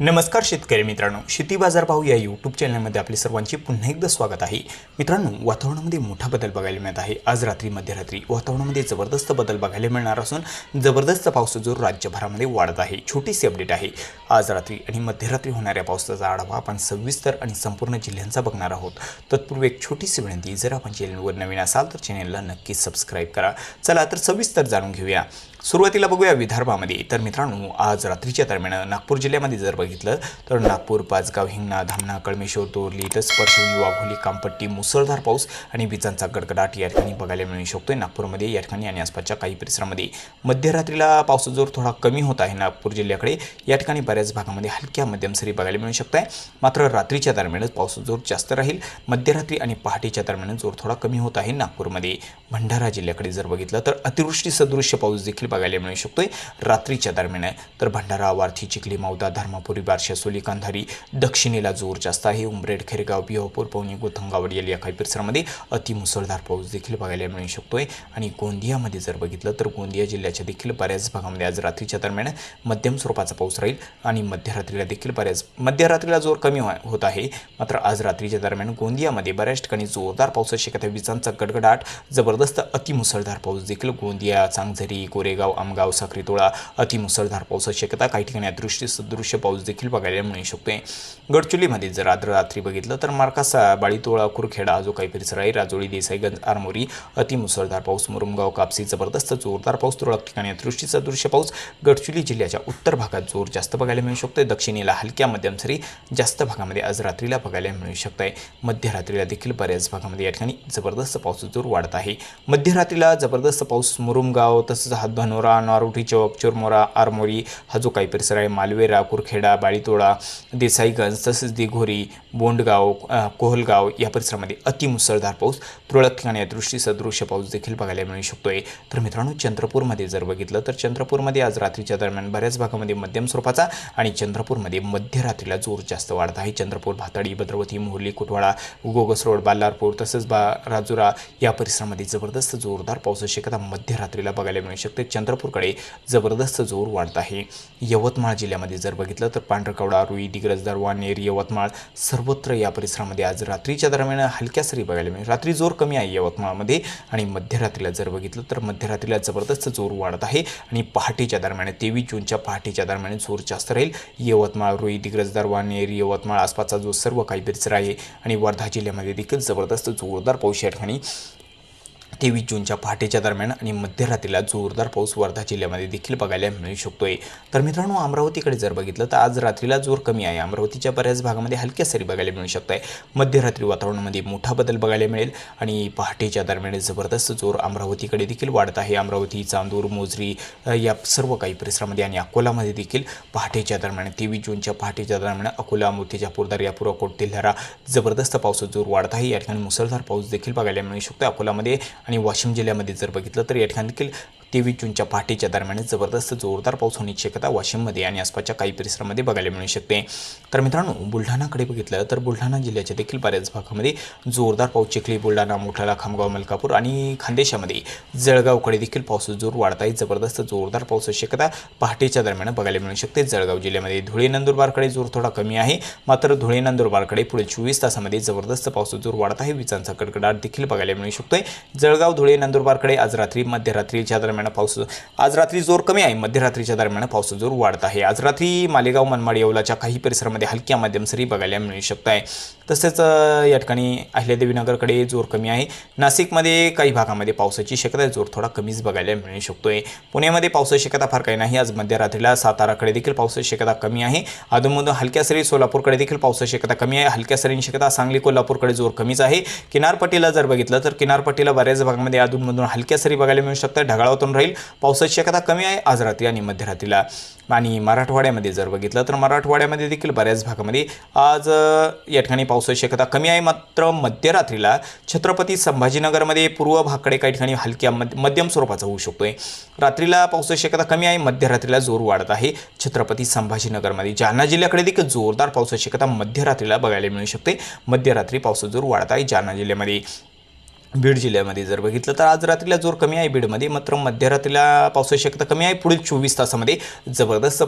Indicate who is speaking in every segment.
Speaker 1: नमस्कार शेतकरी मित्रांनो शेती बाजारभाव या यूट्यूब चॅनलमध्ये आपले सर्वांचे पुन्हा एकदा स्वागत आहे. मित्रांनो वातावरणामध्ये मोठा बदल बघायला मिळत आहे. आज रात्री मध्यरात्री वातावरणामध्ये जबरदस्त बदल बघायला मिळणार असून जबरदस्त पाऊस जो राज्यभरामध्ये वाढत आहे. छोटीशी अपडेट आहे. आज रात्री आणि मध्यरात्री होणाऱ्या पावसाचा आढावा आपण सविस्तर आणि संपूर्ण जिल्ह्यांचा बघणार आहोत. तत्पूर्वी एक छोटीशी विनंती जर आपण चॅनलवर नवीन असाल तर चॅनलला नक्कीच सबस्क्राईब करा. चला तर सविस्तर जाणून घेऊया. सुरुवातीला बघूया विदर्भामध्ये. तर मित्रांनो आज रात्रीच्या दरम्यान नागपूर जिल्ह्यामध्ये जर बघितलं तर नागपूर पाचगाव हिंगणा धामणा कळमेश्वर तोरली तसं परशिवनी वाघोली कामपट्टी मुसळधार पाऊस आणि विजांचा गडगडाट या ठिकाणी बघायला मिळू शकतोय नागपूरमध्ये या ठिकाणी आणि आसपासच्या काही परिसरामध्ये. मध्यरात्रीला पावसाचा जोर थोडा कमी होत आहे नागपूर जिल्ह्याकडे. या ठिकाणी बऱ्याच भागामध्ये हलक्या मध्यम सरी बघायला मिळू शकत आहे मात्र रात्रीच्या दरम्यानच पावसाचा जोर जास्त राहील. मध्यरात्री आणि पहाटेच्या दरम्यान जोर थोडा कमी होत आहे नागपूरमध्ये. भंडारा जिल्ह्याकडे जर बघितलं तर अतिवृष्टी सदृश्य पाऊस देखील बघायला मिळू शकतोय. रात्रीच्या दरम्यान तर भंडारा वारथी चिखली मौदा धर्मापुरी बारशा सोली कांधारी दक्षिणेला जोर जास्त आहे. उमरेड खेरगाव बिहापूर पवनी गोथंगावड या काही परिसरामध्ये अतिमुसळधार पाऊस देखील बघायला मिळू शकतोय. आणि गोंदियामध्ये जर बघितलं तर गोंदिया जिल्ह्याच्या देखील बऱ्याच भागामध्ये आज रात्रीच्या दरम्यान मध्यम स्वरूपाचा पाऊस राहील. आणि मध्यरात्रीला देखील बऱ्याच मध्यरात्रीला जोर कमी होत आहे. मात्र आज रात्रीच्या दरम्यान गोंदियामध्ये बऱ्याच ठिकाणी जोरदार पावसाची शक्यता विजांचा गडगडाट जबरदस्त अतिमुसळधार पाऊस देखील गोंदिया चांगझरी कोरेगाव आमगाव साखरीतोळा अतिमुसळधार पावसाची शक्यता काही ठिकाणी अदृश्य सदृश्य पाऊस देखील बघायला मिळू शकतोय. गडचुलीमध्ये जर आज रात्री बघितलं तर मार्कासा बाळीतोळा कुरखेडा जो काही परिसर आहे राजोळी देसाईगंज आरमोरी अतिमुसळधार पाऊस मुरुमगाव कापसी जबरदस्त जोरदार पाऊस तुरळक ठिकाणी अदृश्य सदृश्य पाऊस गडचुली जिल्ह्याच्या उत्तर भागात जोर जास्त बघायला मिळू शकतोय. दक्षिणेला हलक्या मध्यम सरी जास्त भागामध्ये आज रात्रीला बघायला मिळू शकत आहे मध्यरात्रीला देखील बऱ्याच भागामध्ये या ठिकाणी जबरदस्त पाऊस जोर वाढत आहे. मध्यरात्रीला जबरदस्त पाऊस मुरुमगाव तसंच धनोरा नारोटी चौक चुरमोरा आरमोरी हा जो काही परिसर आहे. मालवेरा कुरखेडा बाळीतोळा देसाईगंज तसेच दिघोरी बोंडगाव कोहलगाव या परिसरामध्ये अतिमुसळधार पाऊस तुरळक ठिकाणी अदृष्टी सदृश्य पाऊस देखील बघायला मिळू शकतोय. तर मित्रांनो चंद्रपूरमध्ये जर बघितलं तर चंद्रपूरमध्ये आज रात्रीच्या दरम्यान बऱ्याच भागामध्ये मध्यम स्वरूपाचा आणि चंद्रपूरमध्ये मध्यरात्रीला जोर जास्त वाढत आहे. चंद्रपूर भाताडी भद्रवती मोहली कुटवाडा गोगस रोड बाल्लारपूर तसंच बा राजुरा या परिसरामध्ये जबरदस्त जोरदार पावसाची शक्यता मध्यरात्रीला बघायला मिळू शकते. चंद्रपूरकडे जबरदस्त जोर वाढत आहे. यवतमाळ जिल्ह्यामध्ये जर बघितलं तर पांढरकवडा रुई दिग्रज दरवा नेर यवतमाळ सर्वत्र या परिसरामध्ये आज रात्रीच्या दरम्यान हलक्या सरी बघायला मिळेल. रात्री जोर कमी आहे यवतमाळमध्ये आणि मध्यरात्रीला जर बघितलं तर मध्यरात्रीला जबरदस्त जोर वाढत आहे आणि पहाटेच्या दरम्यान तेवीस जूनच्या पहाटेच्या दरम्यान जोर जास्त राहील. यवतमाळ रुई दिग्रज दरवा नेर यवतमाळ आसपासचा जो सर्व काही परिसर आहे आणि वर्धा जिल्ह्यामध्ये देखील जबरदस्त जोरदार पाऊस या ठिकाणी तेवीस जूनच्या पहाटेच्या दरम्यान आणि मध्यरात्रीला जोरदार पाऊस वर्धा जिल्ह्यामध्ये देखील बघायला मिळू शकतोय. तर मित्रांनो अमरावतीकडे जर बघितलं तर आज रात्रीला जोर कमी आहे. अमरावतीच्या बऱ्याच भागामध्ये हलक्या सरी बघायला मिळू शकत आहे मध्यरात्री वातावरणामध्ये मोठा बदल बघायला मिळेल आणि पहाटेच्या दरम्यान जबरदस्त जोर अमरावतीकडे देखील वाढत आहे. अमरावती चांदूर मोजरी या सर्व काही परिसरामध्ये आणि अकोलामध्ये देखील पहाटेच्या दरम्यान तेवीस जूनच्या पहाटेच्या दरम्यान अकोला मूर्तिजापूर दर्यापूर अकोट तेल्हारा जबरदस्त पावसाचा जोर वाढत आहे. या ठिकाणी मुसळधार पाऊस देखील बघायला मिळू शकतो अकोलामध्ये आणि वाशिम जिल्ह्यामध्ये जर बघितलं तर या ठिकाणी देखील तेवीस जूनच्या पहाटेच्या दरम्यान जबरदस्त जोरदार पाऊस होण्याची शक्यता वाशिममध्ये आणि आसपासच्या काही परिसरामध्ये बघायला मिळू शकते. तर मित्रांनो बुलढाणाकडे बघितलं तर बुलढाणा जिल्ह्याच्या देखील बऱ्याच भागामध्ये जोरदार पाऊस चिखली बुलढाणा मोठाला खामगाव मलकापूर आणि खानदेशामध्ये जळगावकडे देखील पाऊस जोर वाढत आहे. जबरदस्त जोरदार पावसाची शक्यता पहाटेच्या दरम्यान बघायला मिळू शकते. जळगाव जिल्ह्यामध्ये धुळे नंदुरबारकडे जोर थोडा कमी आहे. मात्र धुळे नंदुरबारकडे पुढे चोवीस तासामध्ये जबरदस्त पावसाचा जोर वाढत आहे. विजांचा कडकडाट देखील बघायला मिळू शकतोय. जळगाव धुळे नंदुरबारकडे आज रात्री मध्यरात्रीच्या दरम्यान पाऊस आज रात्री जोर कमी आहे. मध्यरात्रीच्या दरम्यान पावसाचा जोर वाढत आहे. आज रात्री मालेगाव मनमाड येवलाच्या काही परिसरामध्ये हलक्या मध्यम सरी बघायला मिळू शकत आहे तसेच या ठिकाणी अहिल्यादेवीनगरकडे जोर कमी आहे. नाशिकमध्ये काही भागामध्ये पावसाची शक्यता आहे, जोर थोडा कमीच बघायला मिळू शकतो आहे पुण्यामध्ये पावसाची शक्यता फार काही नाही. आज मध्यरात्रीला साताराकडे देखील पावसाची शक्यता कमी आहे. अधूनमधून हलक्या सरी सोलापूरकडे देखील पावसाची शक्यता कमी आहे. हलक्या सरींची शक्यता सांगली कोल्हापूरकडे जोर कमीच आहे. किनारपट्टीला जर बघितलं तर किनारपट्टीला बऱ्याच भागामध्ये अधूनमधून हलक्या सरी बघायला मिळू शकतात ढगाळावतून राहील. पावसाची शक्यता कमी आहे. आज रात्री आणि मध्यरात्रीला. आणि मराठवाड्यामध्ये जर बघितलं तर मराठवाड्यामध्ये देखील बऱ्याच भागामध्ये आज या ठिकाणी पावसाची शक्यता कमी आहे. मात्र मध्यरात्रीला छत्रपती संभाजीनगरमध्ये पूर्व भागकडे काही ठिकाणी हलक्या मध मध्यम स्वरूपाचा होऊ शकतोय. रात्रीला पावसाची शक्यता कमी आहे. मध्यरात्रीला जोर वाढत आहे. छत्रपती संभाजीनगरमध्ये जालना जिल्ह्याकडे देखील जोरदार पावसाची शक्यता मध्यरात्रीला बघायला मिळू शकते. मध्यरात्री पावसाचा जोर वाढत आहे जालना जिल्ह्यामध्ये. बीड जिल्ह्यामध्ये जर बघितलं तर आज रात्रीला जोर कमी आहे बीडमध्ये मात्र मध्यरात्रीला पावसाची शक्यता कमी आहे. पुढील चोवीस तासामध्ये जबरदस्त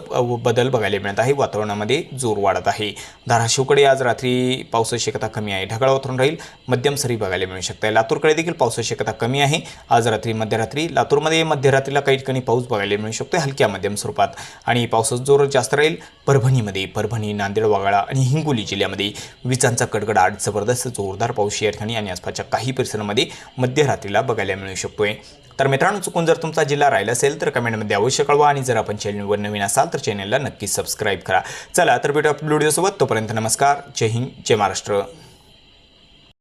Speaker 1: बदल बघायला मिळत आहे. वातावरणामध्ये जोर वाढत आहे. धाराशिवकडे आज रात्री पावसाची शक्यता कमी आहे. ढगाळ वातावरण राहील. मध्यम सरी बघायला मिळू शकते. लातूरकडे देखील पावसाची शक्यता कमी आहे. आज रात्री मध्यरात्री लातूरमध्ये मध्यरात्रीला काही ठिकाणी पाऊस बघायला मिळू शकतो. हलक्या मध्यम स्वरूपात. आणि पावसाचा जोर जास्त राहील. परभणीमध्ये परभणी नांदेड वागाळा आणि हिंगोली जिल्ह्यामध्ये विजांचा कडकडाट जबरदस्त जोरदार पाऊस या ठिकाणी आणि आसपासच्या काही परिसरामध्ये मध्यरात्रीला बघायला मिळू शकतोय. तर मित्रांनो चुकून जर तुमचा जिल्हा राहिला असेल तर कमेंटमध्ये अवश्य कळवा आणि जर आपण चॅनलवर नवीन असाल तर चॅनलला नक्की सबस्क्राईब करा. चला तर भेटू आपल्या व्हिडिओसोबत तोपर्यंत नमस्कार. जय हिंद जय महाराष्ट्र.